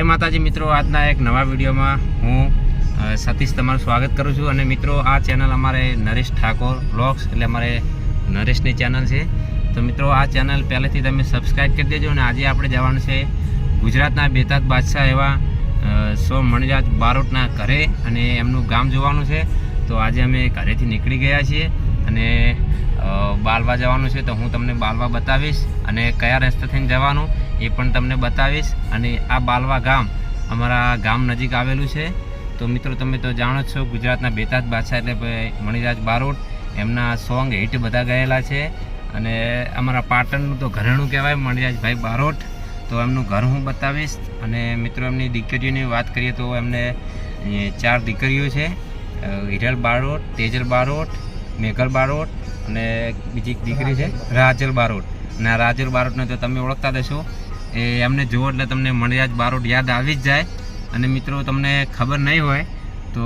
જય માતાજી મિત્રો, આજના એક નવા વિડીયોમાં હું સતીશ તમારું સ્વાગત કરું છું. અને મિત્રો, આ ચેનલ અમારે નરેશ ઠાકોર બ્લોગ્સ, એટલે અમારે નરેશની ચેનલ છે. તો મિત્રો, આ ચેનલ પહેલેથી તમે સબસ્ક્રાઈબ કરી દેજો અને આજે આપણે જવાનું છે ગુજરાતના બેતાજ બાદશાહ એવા સો મણિરાજ બારોટના ઘરે અને એમનું ગામ જોવાનું છે. તો આજે અમે ઘરેથી નીકળી ગયા છીએ. અને બાલવા જવાનું છે તો હું તમને બાલવા બતાવીશ અને કયા રસ્તેથી જવાનું એ પણ તમને બતાવીશ. અને આ બાલવા ગામ અમારા ગામ નજીક આવેલું છે. તો મિત્રો તમે તો જાણો છો ગુજરાતના બેતાજ બાદશાહ એટલે મણિરાજ બારોટ. એમના સોંગ હિટ બધા ગયેલા છે. અને અમારા પાટણનું તો ઘરેણું કહેવાય, મણિરાજભાઈ બારોટ. તો એમનું ઘર હું બતાવીશ. અને મિત્રો એમની દીકરીઓની વાત કરીએ તો એમને ચાર દીકરીઓ છે. હિરલ બારોટ, તેજલ બારોટ મેઘલ બારોટ અને બીજી દીકરી છે, રાજલ બારોટ. અને આ રાજલ બારોટને તો તમે ઓળખતા દેશો એ એમને જુઓ એટલે તમને મણિરાજ બારોટ યાદ આવી જ જાય. અને મિત્રો, તમને ખબર નહીં હોય, તો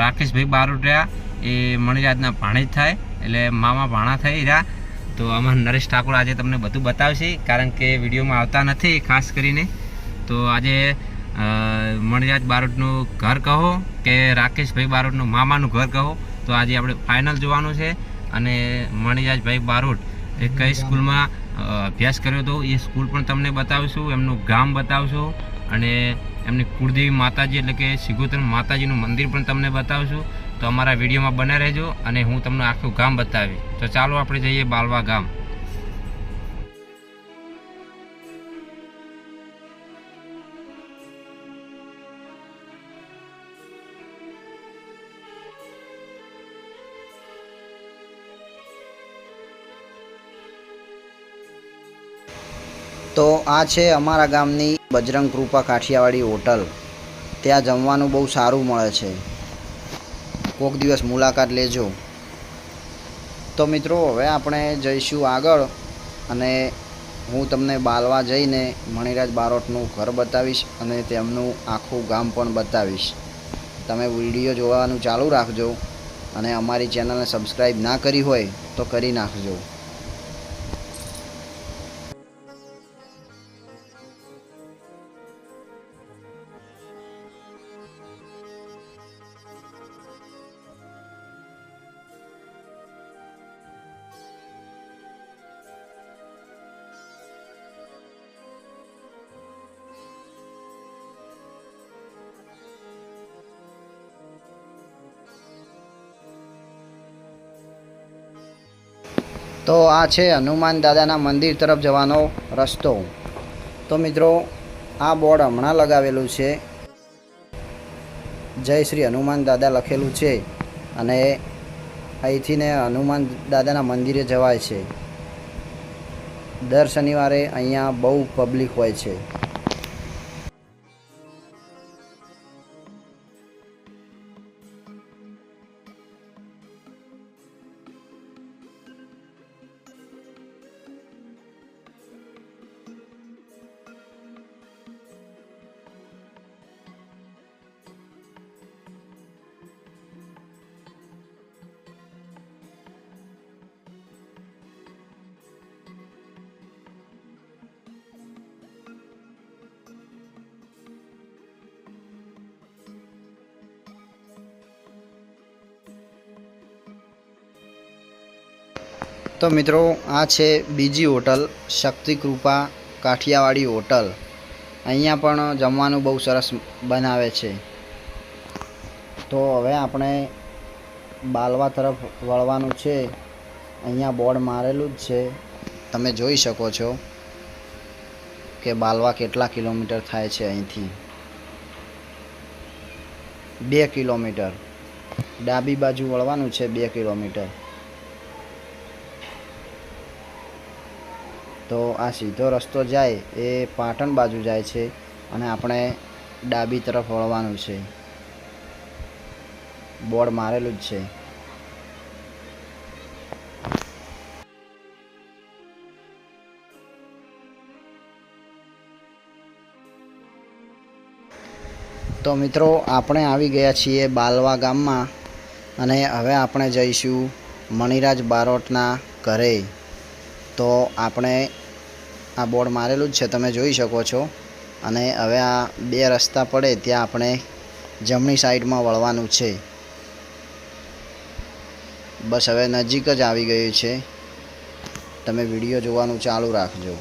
રાકેશભાઈ બારોટિયા એ મણિરાજના જ થાય, એટલે મામા ભાણા થઈ રહ્યા. તો આમાં નરેશ ઠાકોર આજે તમને બધું બતાવશે, કારણ કે વિડીયોમાં આવતા નથી, ખાસ કરીને. તો આજે મણિયાજ બારોટનું ઘર કહો કે રાકેશભાઈ બારોટનું મામાનું ઘર કહો. તો આજે આપણે ફાઇનલ જોવાનું છે અને મણિરાજભાઈ બારોટ એ કઈ સ્કૂલમાં અભ્યાસ કર્યો હતો એ સ્કૂલ પણ તમને બતાવીશું, એમનું ગામ બતાવશું અને એમની કુળદેવી માતાજી એટલે કે સિગોતર માતાજીનું મંદિર પણ તમને બતાવશું. તો અમારા વિડીયોમાં બને રહેજો અને હું તમને આખું ગામ બતાવી તો ચાલો આપણે જઈએ બાલવા ગામ. તો આ છે અમારા ગામની બજરંગ કૃપા કાઠિયાવાડી હોટલ. ત્યાં જમવાનું બહુ સારું મળે છે. કોક દિવસ મુલાકાત લેજો. તો મિત્રો, હવે આપણે જઈશું આગળ અને હું તમને બાલવા જઈને મણિરાજ બારોટનું ઘર બતાવીશ અને તેમનું આખું ગામ પણ બતાવીશ. તમે વીડિયો જોવાનું ચાલુ રાખજો અને અમારી ચેનલને સબસ્ક્રાઈબ ના કરી હોય તો કરી નાખજો. તો આ છે હનુમાન દાદાના મંદિર તરફ જવાનો રસ્તો. તો મિત્રો, આ બોર્ડ હમણાં લગાવેલું છે. જય શ્રી હનુમાન દાદા લખેલું છે અને અહીંથી ને હનુમાન દાદાના મંદિરે જવાય છે. દર શનિવારે અહીંયા બહુ પબ્લિક હોય છે. તો મિત્રો, આ છે બીજી હોટલ શક્તિ કૃપા કાઠિયાવાડી હોટલ. અહીંયા પણ જમવાનું બહુ સરસ બનાવે છે. તો હવે આપણે બાલવા તરફ વળવાનું છે. અહીંયા બોર્ડ મારેલું જ છે. તમે જોઈ શકો છો કે બાલવા કેટલા કિલોમીટર થાય છે અહીંથી. બે કિલોમીટર. ડાબી બાજુ વળવાનું છે બે કિલોમીટર. તો આ સીધો રસ્તો જાય એ પાટણ બાજુ જાય છે અને આપણે ડાબી તરફ વળવાનું છે. બોર્ડ મારેલું જ છે. તો મિત્રો, આપણે આવી ગયા છીએ બાલવા ગામમાં અને હવે આપણે જઈશું મણિરાજ બારોટના ઘરે. તો આપણે આ બોર્ડ મારેલું જ છે, તમે જોઈ શકો છો. અને હવે આ બે રસ્તા પડે ત્યાં આપણે જમણી સાઈડમાં વળવાનું છે. બસ હવે નજીક જ આવી ગયું છે. તમે વીડિયો જોવાનું ચાલુ રાખજો.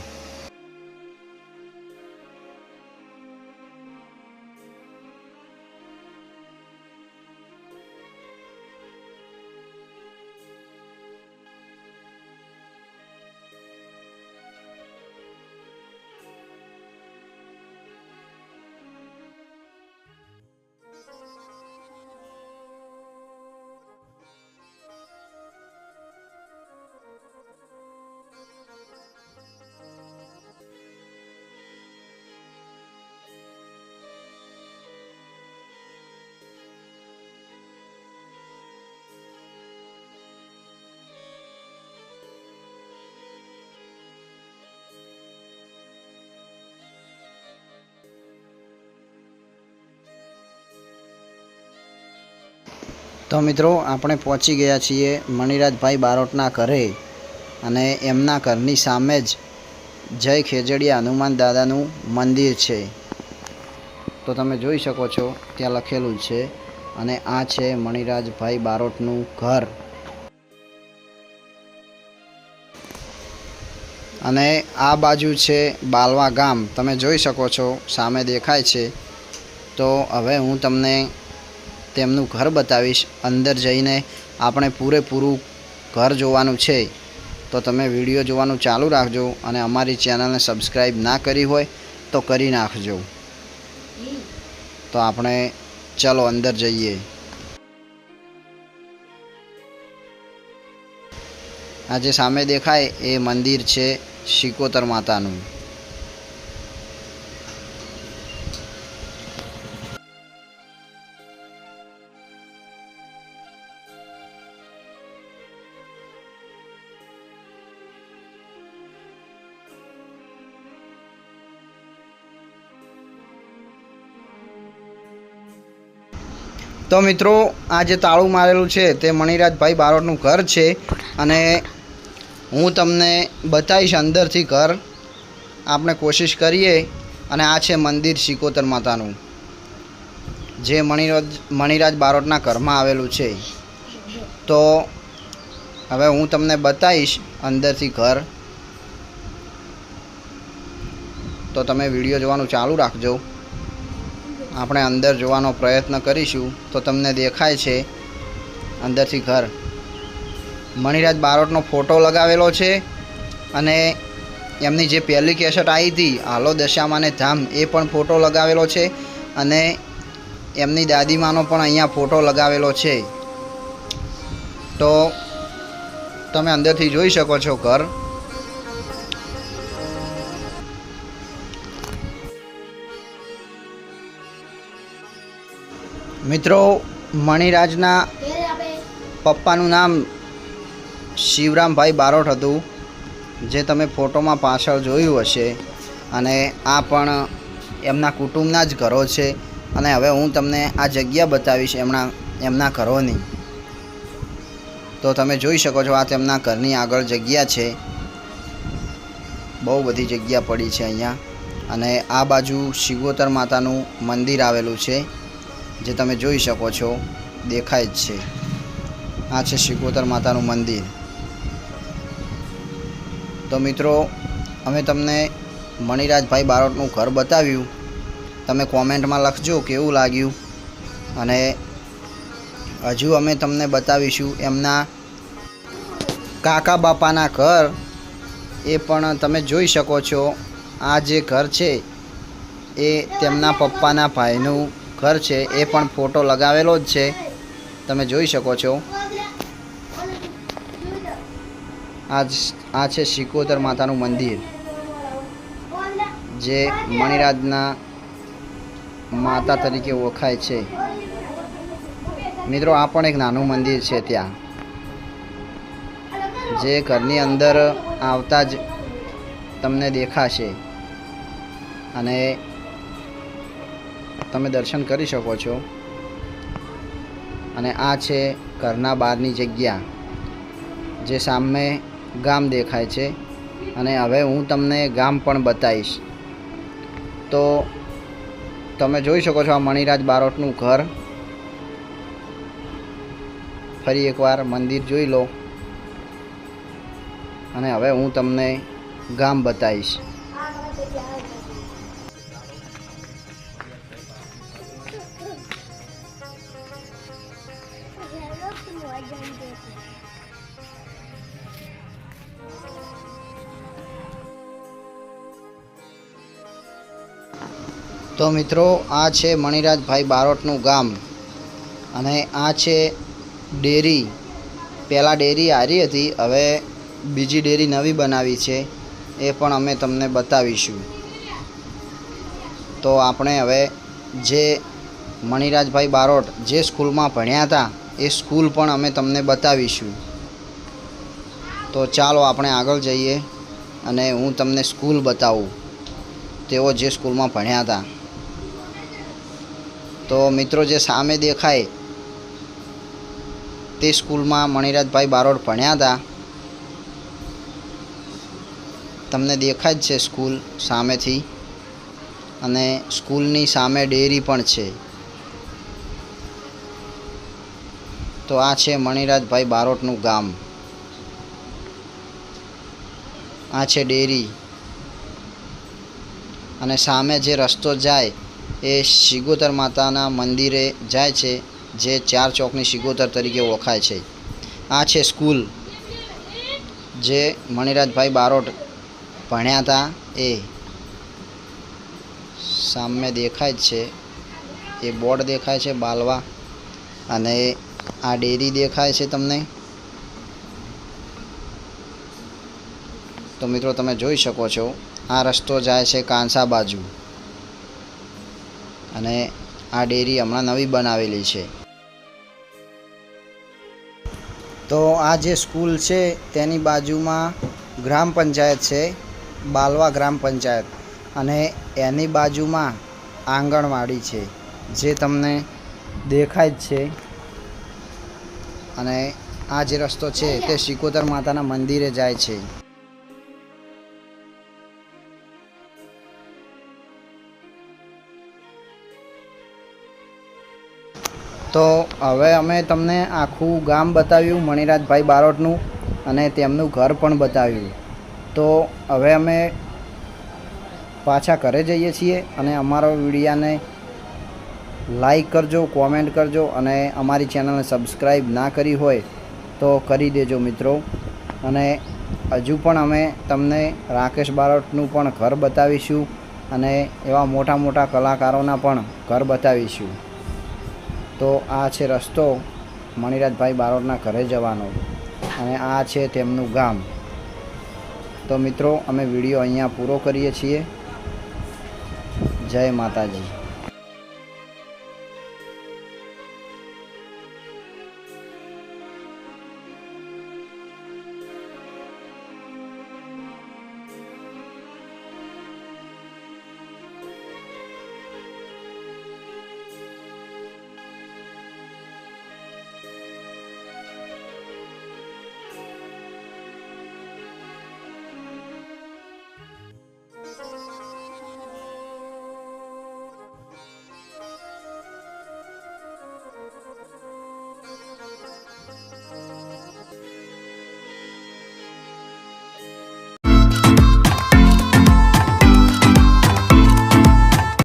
તો મિત્રો, આપણે પહોંચી ગયા છીએ મણિરાજભાઈ બારોટના ઘરે અને એમના ઘરની સામે જ જય ખેજડીયા હનુમાન દાદાનું મંદિર છે. તો તમે જોઈ શકો છો, ત્યાં લખેલું છે અને આ છે મણિરાજભાઈ બારોટનું ઘર. અને આ બાજુ છે બાલવા ગામ. તમે જોઈ શકો છો, સામે દેખાય છે. તો હવે હું તમને તેમનું ઘર બતાવીશ. અંદર જઈને આપણે પૂરેપૂરું ઘર જોવાનું છે. તો તમે વીડિયો જોવાનું ચાલુ રાખજો અને અમારી ચેનલને સબસ્ક્રાઈબ ના કરી હોય તો કરી નાખજો. તો આપણે ચલો અંદર જઈએ. આ જે સામે દેખાય એ મંદિર છે શિકોતર માતાનું. તો મિત્રો, આ જે તાળું મારેલું છે તે મણિરાજભાઈ બારોટનું ઘર છે અને હું તમને બતાવીશ અંદરથી ઘર. આપણે કોશિશ કરીએ અને આ છે મંદિર શિકોતર માતાનું, જે મણિરાજ મણિરાજ બારોટના ઘરમાં આવેલું છે. તો હવે હું તમને બતાવીશ અંદરથી ઘર. તો તમે વીડિયો જોવાનું ચાલુ રાખજો. આપણે અંદર જોવાનો પ્રયત્ન કરીશું તો તમને દેખાય છે અંદરથી ઘર. મણિરાજ બારોટનો ફોટો લગાવેલો છે અને એમની જે પહેલી કેસેટ આવી હતી, હાલો દશામાને ધામ એ પણ ફોટો લગાવેલો છે અને એમની દાદીમાનો પણ અહીંયા ફોટો લગાવેલો છે. તો તમે અંદરથી જોઈ શકો છો ઘર. મિત્રો, મણિરાજના પપ્પાનું નામ શિવરામભાઈ બારોટ હતું, જે તમે ફોટોમાં પાછળ જોયું હશે. અને આ પણ એમના કુટુંબના જ ઘરો છે. અને હવે હું તમને આ જગ્યા બતાવીશ એમના એમના ઘરોની. તો તમે જોઈ શકો છો આ તેમના ઘરની આગળ જગ્યા છે. બહુ બધી જગ્યા પડી છે અહીંયા. અને આ બાજુ શિગોતર માતાનું મંદિર આવેલું છે. જે તમે જોઈ શકો છો, દેખાય જ છે. આ છે શિકોતર માતાનું મંદિર. તો મિત્રો, અમે તમને મણિરાજભાઈ બારોટનું ઘર બતાવ્યું. તમે કોમેન્ટમાં લખજો કેવું લાગ્યું. અને હજુ અમે તમને બતાવીશું એમના કાકા બાપાના ઘર. એ પણ તમે જોઈ શકો છો. આ જે ઘર છે, એ તેમના પપ્પાના ભાઈનું ઘર છે, એ પણ ફોટો લગાવેલો જ છે. તમે જોઈ શકો છો. આ આ છે શિકોતર માતાનું મંદિર. જે મણિરાજના માતા તરીકે ઓળખાય છે. મિત્રો, આ પણ એક નાનું મંદિર છે ત્યાં. જે ઘરની અંદર આવતા જ તમને દેખાશે. અને તમે દર્શન કરી શકો છો. અને આ છે ઘરના બહારની જગ્યા, જે સામે ગામ દેખાય છે. અને હવે હું તમને ગામ પણ બતાવીશ. તો તમે જોઈ શકો છો આ મણિરાજ બારોટનું ઘર. ફરી એકવાર મંદિર જોઈ લો. અને હવે હું તમને ગામ બતાવીશ. તો મિત્રો, આ છે મણિરાજભાઈ બારોટનું ગામ. અને આ છે ડેરી. પહેલાં ડેરી હારી હતી, હવે બીજી ડેરી નવી બનાવી છે. એ પણ અમે તમને બતાવીશું. તો આપણે હવે જે મણિરાજભાઈ બારોટ જે સ્કૂલમાં ભણ્યા હતા, એ સ્કૂલ પણ અમે તમને બતાવીશું. તો ચાલો આપણે આગળ જઈએ અને હું તમને સ્કૂલ બતાવું. તેઓ જે સ્કૂલમાં ભણ્યા હતા. તો મિત્રો જે સામે દેખાય તે સ્કૂલમાં મણિરાજભાઈ બારોટ ભણ્યા હતા. તમને દેખાય જ છે સ્કૂલ સામેથી અને સ્કૂલની સામે ડેરી પણ છે. તો આ છે મણિરાજભાઈ બારોટનું ગામ. આ છે ડેરી. અને સામે જે રસ્તો જાય એ શિગોતર માતાના મંદિરે જાય છે, જે ચાર ચોકની શિગોતર તરીકે ઓળખાય છે. આ છે સ્કૂલ, જે મણિરાજભાઈ બારોટ ભણ્યા હતા. એ સામે દેખાય જ છે. એ બોર્ડ દેખાય છે બાલવા. અને આ ડેરી દેખાય છે તમને. તો મિત્રો તમે જોઈ શકો છો, આ રસ્તો જાય છે કાંસા બાજુ. અને આ ડેરી હમણાં નવી બનાવેલી છે. તો આ જે સ્કૂલ છે, તેની બાજુમાં ગ્રામ પંચાયત છે, બાલવા ગ્રામ પંચાયત. અને એની બાજુમાં આંગણવાડી છે, જે તમને દેખાય જ છે. અને આ જે રસ્તો છે, તે શિકોતર માતાના મંદિરે જાય છે. તો હવે અમે તમને આખું ગામ બતાવ્યું, મણિરાજભાઈ બારોટનું અને તેમનું ઘર પણ બતાવ્યું. તો હવે અમે પાછા ઘરે જઈએ છીએ અને અમારો વિડીયાને લાઈક કરજો, કોમેન્ટ કરજો અને અમારી ચેનલને સબસ્ક્રાઈબ ના કરી હોય તો કરી દેજો મિત્રો. અને હજુ પણ અમે તમને રાકેશ બારોટનું પણ ઘર બતાવીશું અને એવા મોટા મોટા કલાકારોના પણ ઘર બતાવીશું. તો આ છે રસ્તો મણિરાજભાઈ બારોટના ઘરે જવાનો. અને આ છે તેમનું ગામ. તો મિત્રો, અમે વીડિયો અહીંયા પૂરો કરીએ છીએ. જય માતાજી.